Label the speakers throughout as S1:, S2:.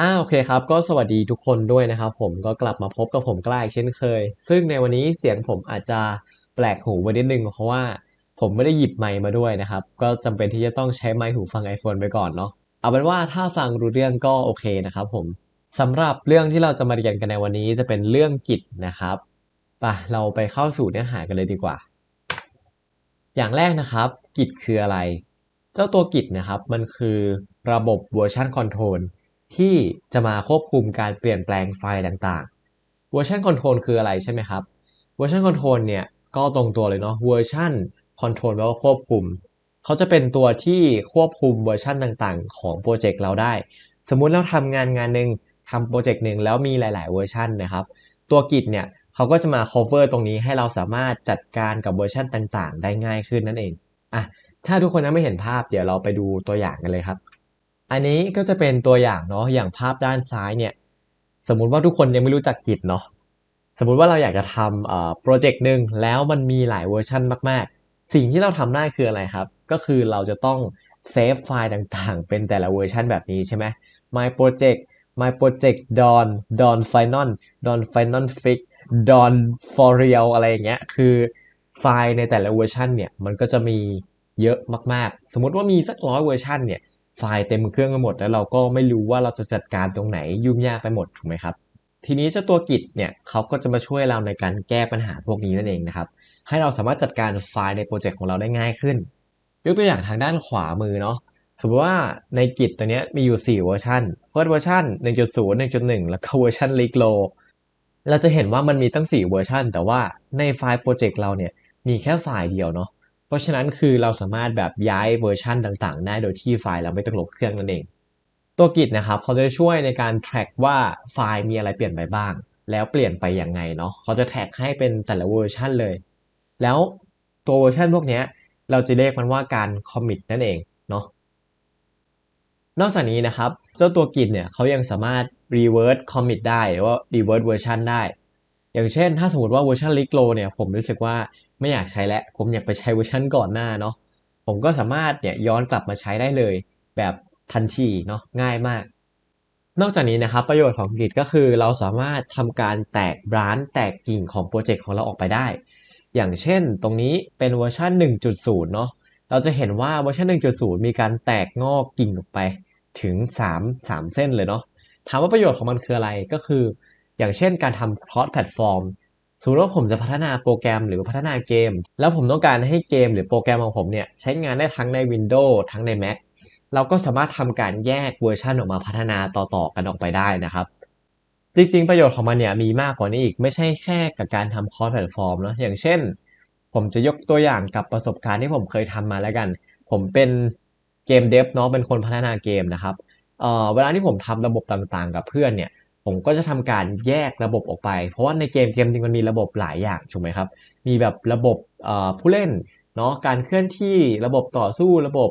S1: อ่าโอเคครับ ก็สวัสดีทุกคนด้วยนะครับ ผมก็กลับมาพบกับผมกล้าอีกเช่นเคย ซึ่งในวันนี้เสียงผมอาจจะแปลกหูไปนิดนึงเพราะว่าผมไม่ได้หยิบไมค์มาด้วยนะครับ ก็จำเป็นที่จะต้องใช้ไมค์หูฟัง iPhone ไปก่อนเนาะเอาเป็นว่าถ้าฟังรู้เรื่องก็โอเคนะครับผมสำหรับเรื่องที่เราจะมาเรียนกันในวันนี้จะเป็นเรื่องกิจนะครับไปเราไปเข้าสู่เนื้อหากันเลยดีกว่า อย่างแรกนะครับ กิจคืออะไร เจ้าตัวกิจนะครับมันคือระบบ version control ที่จะมาควบคุมการเปลี่ยนแปลงไฟล์ต่างๆ version control คืออะไรใช่ไหมครับ version control เนี่ยก็ตรงตัวเลยเนาะ version control แปลว่าควบคุม เขาจะเป็นตัวที่ควบคุมเวอร์ชันต่างๆ ของโปรเจกต์เราได้ สมมุติเราทำงานงานหนึ่งทำโปรเจกต์หนึ่งแล้วมีหลาย ๆ เวอร์ชันนะครับ ตัวกิจเนี่ยเขาก็จะมา cover ตรงนี้ให้เราสามารถจัดการกับเวอร์ชันต่างๆ ได้ง่ายขึ้นนั่นเองอะถ้าทุกคนยังไม่เห็นภาพเดี๋ยวเราไปดูตัวอย่างกันเลยครับ อันนี้ก็จะเป็นตัวอย่างเนาะอย่างภาพด้านซ้ายเนี่ยสมมุติว่าทุกคนยังไม่รู้จักกิจเนาะสมมุติว่าเราอยากจะทำโปรเจกต์หนึ่งแล้วมันมีหลายเวอร์ชันมาก ๆ สิ่งที่เราทำได้คืออะไรครับ ก็คือเราจะต้องเซฟไฟล์ต่างๆ เป็นแต่ละเวอร์ชันแบบนี้ใช่ไหม my project my project don don final don final fix don for real อะไรอย่างเงี้ยคือไฟล์ในแต่ละเวอร์ชันเนี่ยมันก็จะมีเยอะมากๆ สมมติว่ามีสักร้อยเวอร์ชันเนี่ย ไฟล์เต็มเครื่องไปหมด แล้วเราก็ไม่รู้ว่าเราจะจัดการตรงไหนยุ่งยากไปหมดถูกไหมครับ ทีนี้เจ้าตัวกิจเนี่ยเขาก็จะมาช่วยเราในการแก้ปัญหาพวกนี้นั่นเองนะครับให้เราสามารถจัดการไฟล์ในโปรเจกต์ของเราได้ง่ายขึ้น ยกตัวอย่างทางด้านขวามือเนาะสมมติว่าในกิจตัวนี้มีอยู่ 4 เวอร์ชัน First เวอร์ชัน1.0 1.1 แล้วก็เวอร์ชัน l e a k l o เราจะเห็นว่ามันมีตั้ง 4 เวอร์ชันแต่ว่าในไฟล์โปรเจกต์เราเนี่ยมีแค่ไฟล์เดียวเนาะ เพราะฉะนั้นคือเราสามารถแบบย้ายเวอร์ชันต่างๆ ได้โดยที่ไฟล์เราไม่ต้องลบเครื่องนั่นเอง ตัวกิจนะครับเขาจะช่วยในการ track ว่าไฟล์มีอะไรเปลี่ยนไปบ้าง แล้วเปลี่ยนไปยังไงเนาะเขาจะแท็กให้เป็นแต่ละเวอร์ชันเลย แล้วตัวเวอร์ชันพวกนี้เราจะเรียกมันว่าการ commit นั่นเองเนาะนอกจากนี้นะครับเจ้าตัวกิจเนี่ยเขายังสามารถ reverse commit ได้หรือว่า reverse version ได้ อย่างเช่น ถ้าสมมติว่าเวอร์ชัน l e a k l o เนี่ยผมรู้สึกว่า ไม่อยากใช้แล้วผมอยากไปใช้เวอร์ชันก่อนหน้าเนาะผมก็สามารถเนี่ยย้อนกลับมาใช้ได้เลย แบบทันทีเนาะง่ายมาก นอกจากนี้นะครับประโยชน์ของ Git ก็คือ เราสามารถทำการแตกร้านแตกกิ่งของโปรเจกต์ของเราออกไปได้ อย่างเช่นตรงนี้เป็นเวอร์ชัน1.0 เนาะเราจะเห็นว่าเวอร์ชัน1.0 มีการแตกงอกกิ่งออกไปถึง 3 3 เส้นเลยเนาะถามว่าประโยชน์ของมันคืออะไรก็คือ อย่างเช่นการทำ cross platform สมมติว่าผมจะพัฒนาโปรแกรมหรือพัฒนาเกม แล้วผมต้องการให้เกมหรือโปรแกรมของผมเนี่ยใช้งานได้ทั้งใน Windows ทั้งใน Mac เราก็สามารถทำการแยกเวอร์ชันออกมาพัฒนาต่อๆกันออกไปได้นะครับ จริงๆ ประโยชน์ของมันเนี่ยมีมากกว่านี้อีกไม่ใช่แค่กับการทำคอร์สแพลตฟอร์มเนาะอย่างเช่น ผมจะยกตัวอย่างกับประสบการณ์ที่ผมเคยทำมาแล้วกัน ผมเป็นเกมเดฟเนาะเป็นคนพัฒนาเกมนะครับเออเวลาที่ผมทำระบบต่างๆ กับเพื่อนเนี่ย ผมก็จะทำการแยกระบบออกไป เพราะว่าในเกมเกมจริงมันมีระบบหลายอย่างถูกไหมครับ มีแบบระบบผู้เล่นเนาะการเคลื่อนที่ระบบต่อสู้ระบบ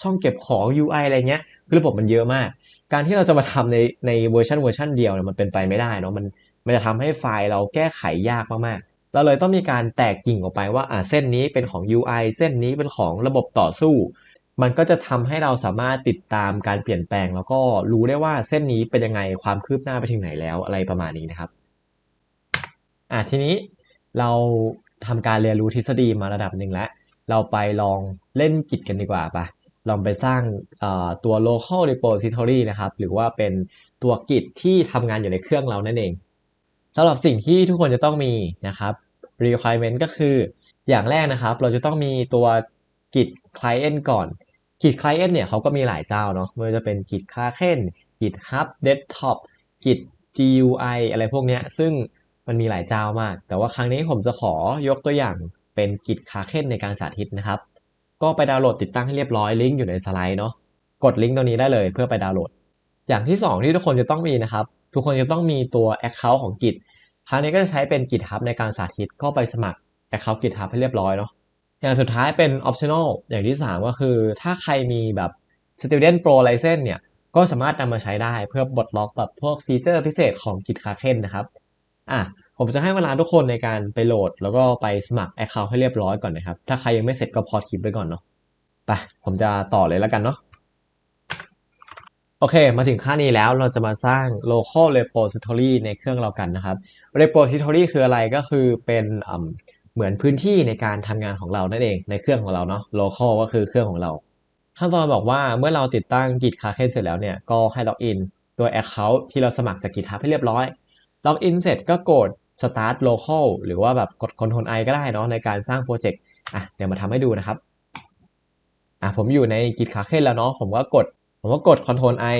S1: ช่องเก็บของ UI อะไรเงี้ยคือระบบมันเยอะมาก การที่เราจะมาทำในในเวอร์ชันเวอร์ชันเดียวเนี่ยมันเป็นไปไม่ได้เนาะมันมันจะทำให้ไฟล์เราแก้ไขยากมากๆ เราเลยต้องมีการแตกกิ่งออกไปว่าอ่าเส้นนี้เป็นของ UI เส้นนี้เป็นของระบบต่อสู้ มันก็จะทำให้เราสามารถติดตามการเปลี่ยนแปลง แล้วก็รู้ได้ว่าเส้นนี้เป็นยังไงความคืบหน้าไปถึงไหนแล้วอะไรประมาณนี้นะครับอะทีนี้เราทำการเรียนรู้ทฤษฎีมาระดับหนึ่งแล้ว เราไปลองเล่นกิจกันดีกว่าปะลองไปสร้างตัว local repository นะครับ หรือว่าเป็นตัวกิจที่ทำงานอยู่ในเครื่องเรานั่นเองสำหรับสิ่งที่ทุกคนจะต้องมีนะครับ requirement ก็คืออย่างแรกนะครับ เราจะต้องมีตัวกิจ client ก่อน กิจ Client เนี่ยเขาก็มีหลายเจ้าเนาะไม่ว่าจะเป็นกิจ Kraken กิจ Hub Desktop กิจ GUI อะไรพวกเนี้ยซึ่งมันมีหลายเจ้ามาก แต่ว่าครั้งนี้ผมจะขอยกตัวอย่างเป็นกิจ Kraken ในการสาธิตนะครับ ก็ไปดาวน์โหลดติดตั้งให้เรียบร้อยลิงก์อยู่ในสไลด์เนาะกดลิงก์ตัวนี้ได้เลยเพื่อไปดาวน์โหลด อย่างที่ 2 ที่ทุกคนจะต้องมีนะครับ ทุกคนจะต้องมีตัว Account ของกิจครั้งนี้ก็จะใช้เป็นกิจ Hub ในการสาธิตก็ไปสมัคร Account กิจ Hub ให้เรียบร้อยเนาะ อย่างสุดท้ายเป็น optional อย่างที่ 3 ก็คือ ถ้าใครมีแบบ student pro license เนี่ย ก็สามารถนำมาใช้ได้เพื่อบดล็อกแบบพวกฟีเจอร์พิเศษของ Git Kraken นะครับอะผมจะให้เวลาทุกคนในการไปโหลด แล้วก็ไปสมัคร Account ให้เรียบร้อยก่อนนะครับ ถ้าใครยังไม่เสร็จก็พอคลิปไว้ก่อนเนาะไปผมจะต่อเลยแล้วกันเนาะโอเค มาถึงขั้นนี้แล้วเราจะมาสร้าง local repository ในเครื่องเรากันนะครับ repository คืออะไรก็คือเป็นอืม เหมือนพื้นที่ในการทำงานของเรานั่นเองในเครื่องของเราเนาะ local ก็คือเครื่องของเรา ขั้นตอนบอกว่าเมื่อเราติดตั้ง Git Kraken เสร็จแล้วเนี่ยก็ให้ login ตัว account ที่เราสมัครจาก GitHub ให้เรียบร้อย login เสร็จก็กด start local หรือว่าแบบกด Ctrl I ก็ได้เนาะในการสร้างโปรเจกต์อะเดี๋ยวมาทำให้ดูนะครับอะผมอยู่ใน Git Kraken แล้วเนาะผมก็กด ผมก็กด Ctrl I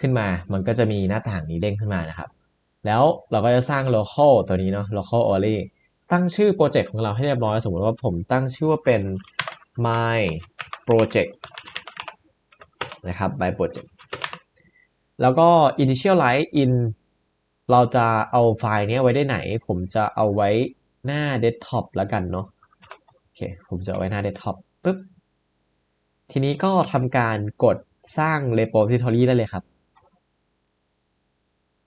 S1: ขึ้นมา มันก็จะมีหน้าต่างนี้เด้งขึ้นมานะครับ แล้วเราก็จะสร้าง local ตัวนี้เนาะ local only ตั้งชื่อโปรเจกต์ของเราให้เรียบร้อย สมมติว่าผมตั้งชื่อว่าเป็น my project นะครับ by project แล้วก็ initialize in เราจะเอาไฟล์นี้ไว้ได้ไหน ผมจะเอาไว้หน้า desktop แล้วกันเนาะโอเค ผมจะเอาไว้หน้า desktop ปุ๊บ ทีนี้ก็ทำการกดสร้าง repository ได้เลยครับ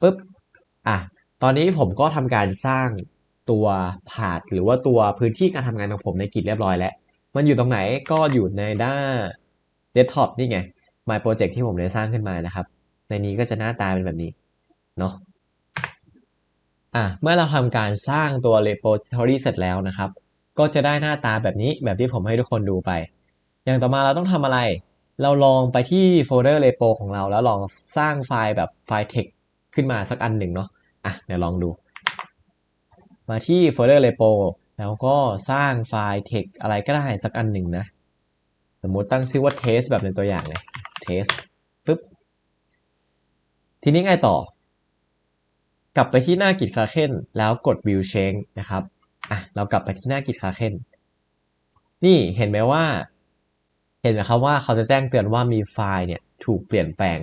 S1: ปุ๊บ อะ ตอนนี้ผมก็ทำการสร้าง ตัวพาดหรือว่าตัวพื้นที่การทำงานของผมในกิจเรียบร้อยแล้ว มันอยู่ตรงไหนก็อยู่ในหน้า desktop นี่ไง my project ที่ผมได้สร้างขึ้นมานะครับ ในนี้ก็จะหน้าตาเป็นแบบนี้เนาะอะเมื่อเราทำการสร้างตัว repository เสร็จแล้วนะครับ ก็จะได้หน้าตาแบบนี้แบบที่ผมให้ทุกคนดูไป อย่างต่อมาเราต้องทำอะไร เราลองไปที่โฟลเดอร์ repo ของเรา แล้วลองสร้างไฟล์แบบไฟล์ text ขึ้นมาสักอันหนึ่งเนาะอะเดี๋ยวลองดู มาที่โฟลเดอร์ repo แล้วก็สร้างไฟล์ text อะไรก็ได้สักอันหนึ่งนะ สมมุติตั้งชื่อว่า test แบบในตัวอย่างเลย test ปึ๊บ ทีนี้ไงต่อ กลับไปที่หน้า Git Kraken แล้วกด view change นะครับ อะ เรากลับไปที่หน้า Git Kraken นี่เห็นไหมว่า เห็นไหมครับว่าเขาจะแจ้งเตือนว่ามีไฟล์เนี่ยถูกเปลี่ยนแปลง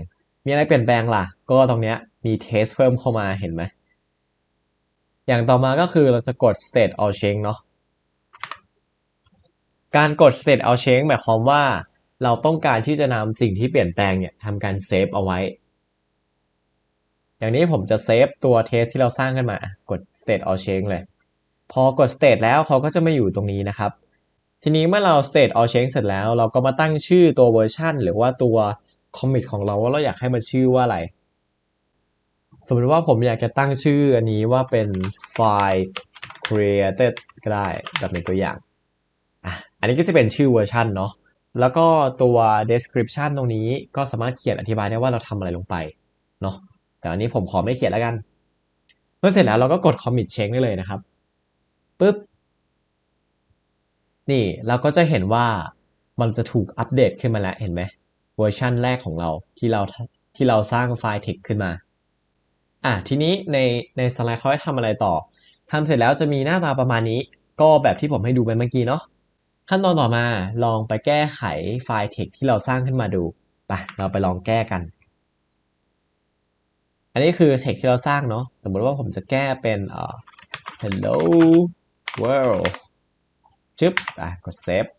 S1: มีอะไรเปลี่ยนแปลงล่ะ ก็ตรงเนี้ยมี test เพิ่มเข้ามาเห็นไหม อย่างต่อมาก็คือเราจะกด state all change เนาะการกด state all change หมายความว่าเราต้องการที่จะนำสิ่งที่เปลี่ยนแปลงเนี่ยทำการเซฟเอาไว้ อย่างนี้ผมจะเซฟตัวเทสที่เราสร้างขึ้นมากด state all change เลย พอกด state แล้วเขาก็จะมาอยู่ตรงนี้นะครับ ทีนี้เมื่อเรา state all change เสร็จแล้ว เราก็มาตั้งชื่อตัวเวอร์ชันหรือว่าตัว commit ของเราว่าเราอยากให้มันชื่อว่าอะไร สมมติว่าผมอยากจะตั้งชื่ออันนี้ว่าเป็น file created ก็ได้แบบในตัวอย่างอะอันนี้ก็จะเป็นชื่อเวอร์ชันเนาะแล้วก็ตัว description ตรงนี้ก็สามารถเขียนอธิบายได้ว่าเราทำอะไรลงไปเนาะแต่อันนี้ผมขอไม่เขียนแล้วกันเมื่อเสร็จแล้วเราก็กด commit check ได้เลยนะครับปึ๊บนี่เราก็จะเห็นว่ามันจะถูกอัปเดตขึ้นมาแล้วเห็นไหมเวอร์ชันแรกของเราที่เราที่เราสร้างไฟล์ text ขึ้นมา อะทีนี้ในในสไลด์เขาให้ทำอะไรต่อทำเสร็จแล้วจะมีหน้าตาประมาณนี้ ก็แบบที่ผมให้ดูไปเมื่อกี้เนาะขั้นตอนต่อมาลองไปแก้ไขไฟล์ text ที่เราสร้างขึ้นมาดูไปเราไปลองแก้กัน อันนี้คือ text ที่เราสร้างเนาะสมมติว่าผมจะแก้เป็นเอ่อ hello world ชึบอะกด save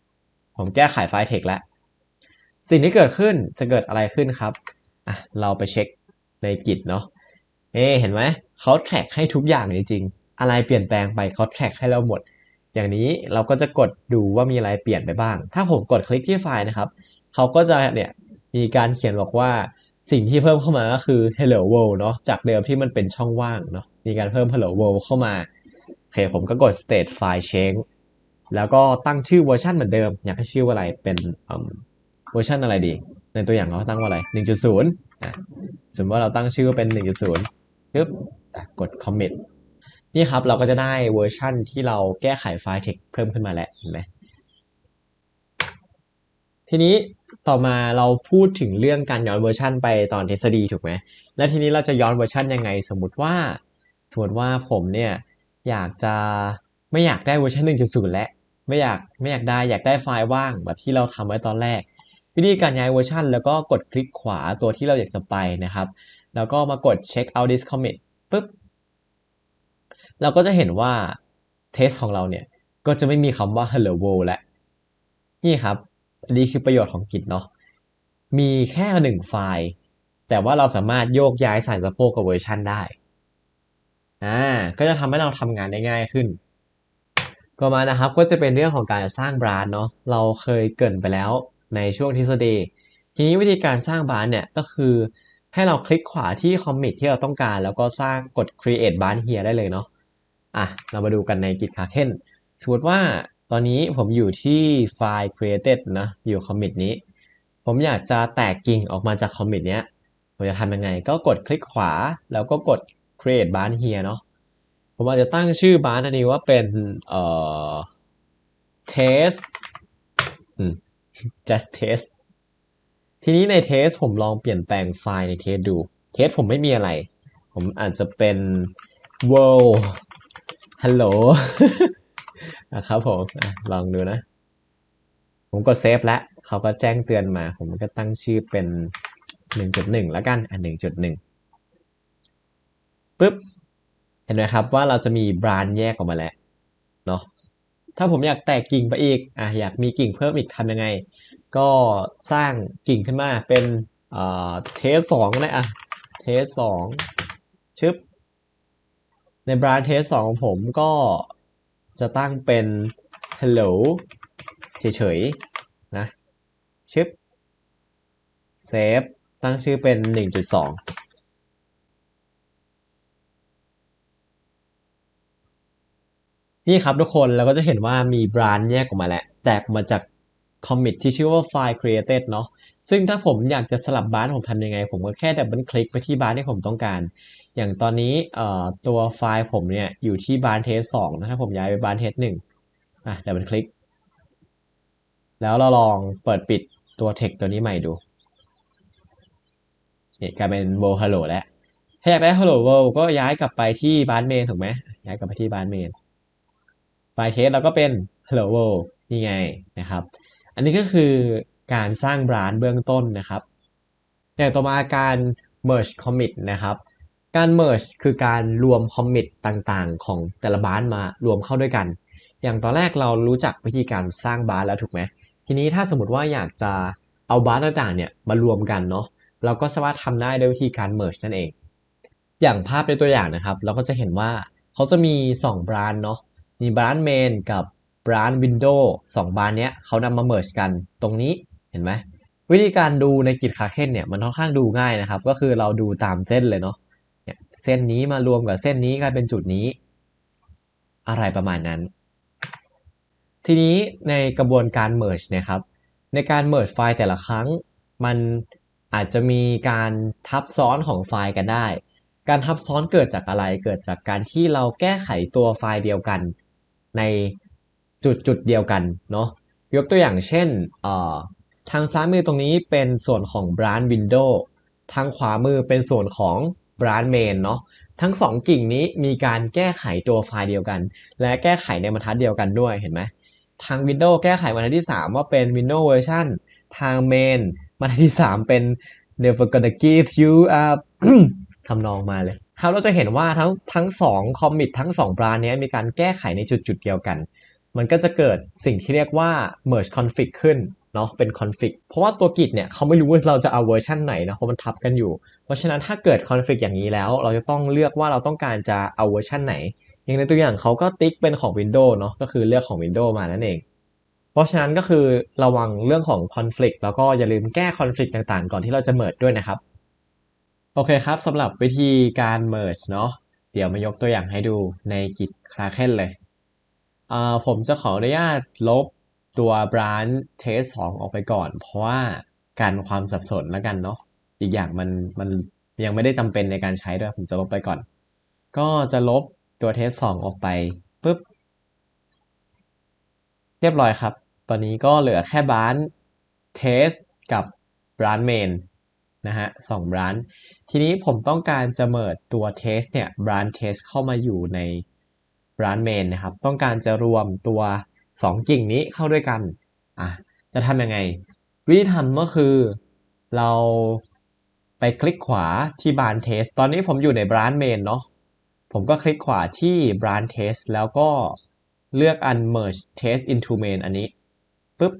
S1: ผมแก้ไขไฟล์ text แล้ว สิ่งที่เกิดขึ้นจะเกิดอะไรขึ้นครับอะเราไปเช็คใน Git เนาะ เอ๊เห็นไหมเขาแท็กให้ทุกอย่างจริงๆ อะไรเปลี่ยนแปลงไปเขาแท็กให้เราหมด อย่างนี้เราก็จะกดดูว่ามีอะไรเปลี่ยนไปบ้าง ถ้าผมกดคลิกที่ไฟล์นะครับเขาก็จะเนี่ยมีการเขียนบอกว่าสิ่งที่เพิ่มเข้ามาก็คือ hello world เนาะจากเดิมที่มันเป็นช่องว่างเนาะมีการเพิ่ม hello world เข้ามาโอเคผมก็กด state file change แล้วก็ตั้งชื่อเวอร์ชันเหมือนเดิม อยากให้ชื่อว่าอะไรเป็นเวอร์ชันอะไรดี ในตัวอย่างเราตั้งว่าอะไร 1.0 อะสมมติว่าเราตั้งชื่อว่าเป็น 1.0ปึ๊บอะกด commit นี่ครับเราก็จะได้เวอร์ชันที่เราแก้ไขไฟล์ text เพิ่มขึ้นมาแล้วเห็นไหมทีนี้ต่อมาเราพูดถึงเรื่องการย้อนเวอร์ชันไปตอนทฤษฎีถูกไหมและทีนี้เราจะย้อนเวอร์ชันยังไง สมมติว่าสมมติว่าผมเนี่ยอยากจะไม่อยากได้เวอร์ชัน1.0 แล้วไม่อยากไม่อยากได้อยากได้ไฟล์ว่างแบบที่เราทำไว้ตอนแรก วิธีการย้ายเวอร์ชันแล้วก็กดคลิกขวาตัวที่เราอยากจะไปนะครับ แล้วก็มากด check out this commit ปุ๊บ เราก็จะเห็นว่าเทสของเราเนี่ย ก็จะไม่มีคำว่า hello world แล้วนี่ครับอันนี้คือประโยชน์ของ Git เนาะมีแค่หนึ่งไฟล์ แต่ว่าเราสามารถโยกย้ายใส่สะโพกกับเวอร์ชันได้อ่าก็จะทำให้เราทำงานได้ง่ายขึ้นก็มานะครับก็จะเป็นเรื่องของการสร้างบรานเนาะเราเคยเกินไปแล้ว ในช่วงทฤษฎีทีนี้วิธีการสร้างบาร์เนี่ยก็คือให้เราคลิกขวาที่ commit ที่เราต้องการ แล้วก็สร้างกด create bar here ได้เลยเนาะอะเรามาดูกันใน git kraken สมมติว่าตอนนี้ผมอยู่ที่ไฟล์ created นะอยู่ commit นี้ ผมอยากจะแตกกิ่งออกมาจาก commit เนี้ยผมจะทำยังไง ก็กดคลิกขวาแล้วก็กด create bar here เนาะผมอาจจะตั้งชื่อบาร์อันนี้ว่าเป็นเอ่อ test อืม just test ทีนี้ใน test ผมลองเปลี่ยนแปลงไฟล์ใน test ดู test ผมไม่มีอะไร ผมอาจจะเป็น world hello นะครับผมอลองดูนะ ผมกดเซฟแล้วเขาก็แจ้งเตือนมา ผมก็ตั้งชื่อเป็น 1.1 แล้วกันอะ1.1ปึ๊บ เห็นไหมครับว่าเราจะมีบรานแยกออกมาแล้วเนาะ ถ้าผมอยากแตกกิ่งไปอีกอะอยากมีกิ่งเพิ่มอีกทำยังไง ก็สร้างกิ่งขึ้นมาเป็นเอ่อเทสสองเลยอะเทสสองชึบในบราเทสสองของผมก็จะตั้งเป็น hello เฉยๆนะชึบเซฟตั้งชื่อเป็น 1.2 นี่ครับทุกคนเราก็จะเห็นว่ามีบรานแยกออกมาแล้ว แตกมาจากคอมมิตที่ชื่อว่าไฟล์ created เนาะซึ่งถ้าผมอยากจะสลับบาร์ผมทำยังไง ผมก็แค่ดับเบิลคลิกไปที่บาร์ที่ผมต้องการ อย่างตอนนี้ตัวไฟล์ผมเนี่ยอยู่ที่บาร์เทสสองนะครับผมย้ายไปบาร์เทสหนึ่งอะดับเบิลคลิก แล้วเราลองเปิดปิดตัว text ตัวนี้ใหม่ดูเนี่ยกลายเป็น world hello แล้วถ้าอยากได้ hello world ก็ย้ายกลับไปที่บาร์เมนถูกไหมย้ายกลับไปที่บาร์เมน ไฟล์เทสเราก็เป็น hello world นี่ไงนะครับ อันนี้ก็คือการสร้างบรานด์เบื้องต้นนะครับอย่างต่อมาการ merge commit นะครับ การ merge คือการรวม commit ต่างๆ ของแต่ละบรานด์มารวมเข้าด้วยกัน อย่างตอนแรกเรารู้จักวิธีการสร้างบรานด์แล้วถูกไหมทีนี้ถ้าสมมติว่าอยากจะเอาบรานด์ต่างๆเนี่ยมารวมกันเนาะเราก็สามารถทำได้ด้วยวิธีการ merge นั่นเอง อย่างภาพในตัวอย่างนะครับ เราก็จะเห็นว่าเขาจะมี2บรานด์เนาะ มีบรานด์ main กับบรานด์ window สองบรานด์เนี้ยเขานำมา merge กันตรงนี้เห็นไหมวิธีการดูในกิจคาเคนเนี่ยมันค่อนข้างดูง่ายนะครับ ก็คือเราดูตามเส้นเลยเนาะเนี่ยเส้นนี้มารวมกับเส้นนี้กลายเป็นจุดนี้ อะไรประมาณนั้น ทีนี้ในกระบวนการ merge นะครับ ในการ merge ไฟล์แต่ละครั้ง มันอาจจะมีการทับซ้อนของไฟล์กันได้ การทับซ้อนเกิดจากอะไรเกิดจากการที่เราแก้ไขตัวไฟล์เดียวกัน ในจุดจุดเดียวกันเนาะยกตัวอย่างเช่นทางซ้ายมือตรงนี้เป็นส่วนของ branch window ทางขวามือเป็นส่วนของ branch main เนาะทั้งสองกิ่งนี้มีการแก้ไขตัวไฟล์เดียวกัน และแก้ไขในบรรทัดเดียวกันด้วยเห็นไหมทาง Windows แก้ไขบรรทัดที่ 3 ว่าเป็น Windows version ทาง main บรรทัดที่ 3 เป็น never gonna give you up ทำนองมาเลย ครับเราจะเห็นว่าทั้งทั้งสองคอมมิตทั้งสองบรานนี้มีการแก้ไขในจุดจุดเดียวกัน มันก็จะเกิดสิ่งที่เรียกว่า merge config ขึ้นเนาะเป็น config เพราะว่าตัวกิจเนี่ยเขาไม่รู้ว่าเราจะเอาเวอร์ชันไหนนะเพราะมันทับกันอยู่ เพราะฉะนั้นถ้าเกิด config อย่างนี้แล้ว เราจะต้องเลือกว่าเราต้องการจะเอาเวอร์ชันไหน อย่างในตัวอย่างเขาก็ติ๊กเป็นของ Windows เนาะก็คือเลือกของ Windows มานั่นเอง เพราะฉะนั้นก็คือระวังเรื่องของ conflict แล้วก็อย่าลืมแก้ conflict ต่างๆ ก่อนที่เราจะ merge ด้วยนะครับ โอเคครับสำหรับวิธีการ merge เนาะเดี๋ยวมายกตัวอย่างให้ดูในกิจ Kraken เลย ผมจะขออนุญาตลบตัว branch test 2ออกไปก่อน เพราะว่าการความสับสนแล้วกันเนาะอีกอย่างมันมันยังไม่ได้จำเป็นในการใช้ด้วย ผมจะลบไปก่อน ก็จะลบตัว test 2ออกไปปุ๊บ เรียบร้อยครับ ตอนนี้ก็เหลือแค่ branch test กับ branch main นะฮะสอง branch ทีนี้ผมต้องการจะเมิดตัว test เนี่ย branch test เข้ามาอยู่ใน branch main นะครับ ต้องการจะรวมตัว 2 กิ่งนี้เข้าด้วยกันอะจะทำยังไง วิธีทำก็คือเราไปคลิกขวาที่ branch test ตอนนี้ผมอยู่ใน branch main เนาะผมก็คลิกขวาที่ branch test แล้วก็เลือก unmerge test into main อันนี้ปุ๊บ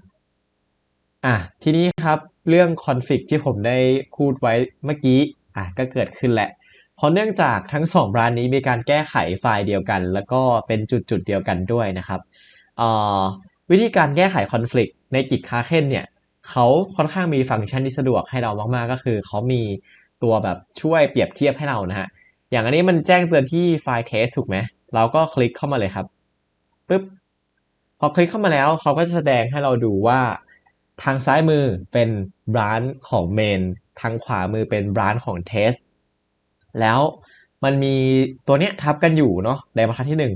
S1: อะทีนี้ครับเรื่อง config ที่ผมได้พูดไว้เมื่อกี้อะก็เกิดขึ้นแหละ เพราะเนื่องจากทั้งสองบรานนี้มีการแก้ไขไฟล์เดียวกัน แล้วก็เป็นจุดๆเดียวกันด้วยนะครับวิธีการแก้ไข conflict ในกิจคาเคนเนี่ยเขาค่อนข้างมีฟังก์ชันที่สะดวกให้เรามากๆ ก็คือเขามีตัวแบบช่วยเปรียบเทียบให้เรานะฮะอย่างอันนี้มันแจ้งเตือนที่ไฟล์เทสถูกไหมเราก็คลิกเข้ามาเลยครับปึ๊บพอคลิกเข้ามาแล้วเขาก็จะแสดงให้เราดูว่า ทางซ้ายมือเป็นบรานของเมน ทางขวามือเป็นบรานของเทส แล้วมันมีตัวเนี้ยทับกันอยู่เนาะในบรรทัดที่หนึ่ง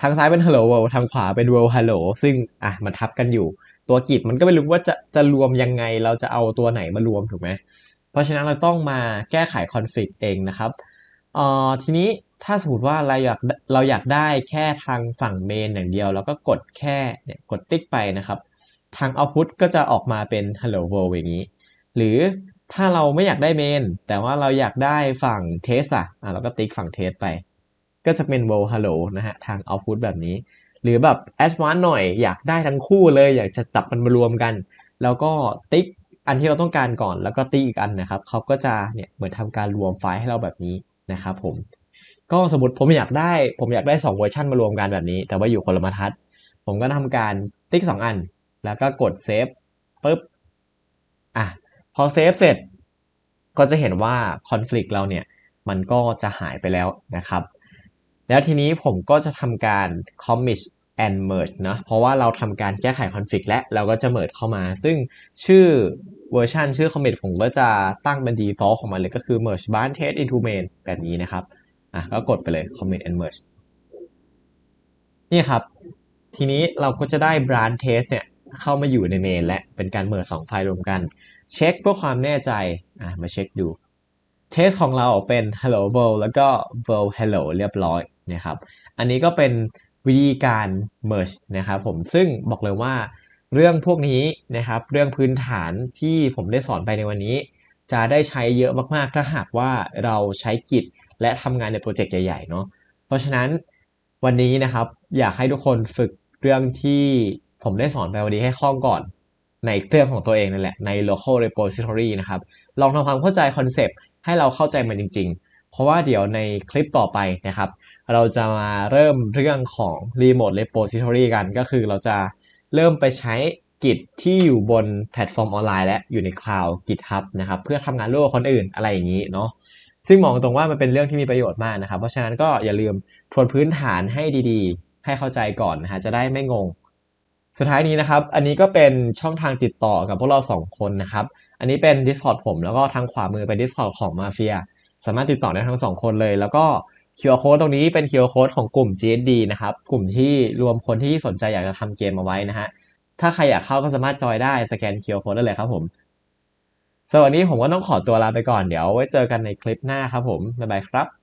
S1: ทางซ้ายเป็น hello world ทางขวาเป็น world hello ซึ่งอะมันทับกันอยู่ ตัวกิจมันก็ไม่รู้ว่าจะจะรวมยังไงเราจะเอาตัวไหนมารวมถูกไหมเพราะฉะนั้นเราต้องมาแก้ไขคอนฟ lict เองนะครับเอ่อทีนี้ถ้าสมมติว่าเราอยากเราอยากได้แค่ทางฝั่งเมนอย่างเดียวแล้วก็กดแค่เนี่ยกดติ๊กไปนะครับ ทาง output ก็จะออกมาเป็น hello world อย่างนี้ หรือถ้าเราไม่อยากได้เมน แต่ว่าเราอยากได้ฝั่งเทสอะอะเราก็ติ๊กฝั่งเทสไป ก็จะเป็น world hello นะฮะ ทาง output แบบนี้ หรือแบบ advanced หน่อยอยากได้ทั้งคู่เลย อยากจะจับมันมารวมกัน แล้วก็ติ๊กอันที่เราต้องการก่อนแล้วก็ติ๊กอีกอันนะครับเขาก็จะเนี่ยเหมือนทำการรวมไฟล์ให้เราแบบนี้นะครับผมก็สมมติผมอยากได้ผมอยากได้2เวอร์ชันมารวมกันแบบนี้ แต่ว่าอยู่คนละบรรทัด ผมก็ทำการติ๊ก 2 อัน แล้วก็กดเซฟปุ๊บอะพอเซฟเสร็จ ก็จะเห็นว่าคอน FLICT เราเนี่ย มันก็จะหายไปแล้วนะครับ แล้วทีนี้ผมก็จะทำการ commit and merge นะเพราะว่าเราทำการแก้ไขคอน FLICT และเราก็จะ merge เข้ามา ซึ่งชื่อเวอร์ชันชื่อ commit ผมก็จะตั้งเป็น default ของมันเลยก็คือ merge barn test into main แบบนี้นะครับอะก็กดไปเลย commit and merge นี่ครับ ทีนี้เราก็จะได้ branch test เนี่ย เข้ามาอยู่ในเมนและเป็นการเมิร์สองไฟล์รวมกัน เช็คเพื่อความแน่ใจอะมาเช็คดูเทสของเราเป็น hello world แล้วก็ world hello เรียบร้อยนะครับ อันนี้ก็เป็นวิธีการ merge นะครับผมซึ่งบอกเลยว่าเรื่องพวกนี้นะครับ เรื่องพื้นฐานที่ผมได้สอนไปในวันนี้ จะได้ใช้เยอะมากๆ ถ้าหากว่าเราใช้กิจและทำงานในโปรเจกต์ใหญ่ๆเนาะเพราะฉะนั้นวันนี้นะครับอยากให้ทุกคนฝึกเรื่องที่ ผมได้สอนไปวันนี้ให้คล่องก่อนในเครื่องของตัวเองนั่นแหละ ใน local repository นะครับ ลองทำความเข้าใจคอนเซปต์ให้เราเข้าใจมันจริง ๆ เพราะว่าเดี๋ยวในคลิปต่อไปนะครับ เราจะมาเริ่มเรื่องของ remote repository กัน ก็คือเราจะเริ่มไปใช้กิจที่อยู่บนแพลตฟอร์มออนไลน์ และอยู่ในคลาวด์ GitHub นะครับ เพื่อทำงานร่วมกับคนอื่นอะไรอย่างนี้เนาะซึ่งมองตรงว่ามันเป็นเรื่องที่มีประโยชน์มากนะครับ เพราะฉะนั้นก็อย่าลืมทวนพื้นฐานให้ดีๆ ให้เข้าใจก่อนนะฮะจะได้ไม่งง สุดท้ายนี้นะครับ อันนี้ก็เป็นช่องทางติดต่อกับพวกเราสองคนนะครับ อันนี้เป็น Discord ผม แล้วก็ทางขวามือเป็น Discord ของมาเฟีย สามารถติดต่อได้ทั้งสองคนเลย แล้วก็ QR code ตรงนี้เป็น QR code ของกลุ่ม GSD นะครับ กลุ่มที่รวมคนที่สนใจอยากจะทำเกมเอาไว้นะฮะ ถ้าใครอยากเข้าก็สามารถจอยได้สแกน QR code ได้เลยครับผมสำหรับวันนี้ผมก็ต้องขอตัวลาไปก่อน เดี๋ยวไว้เจอกันในคลิปหน้าครับผมบ๊ายบายครับ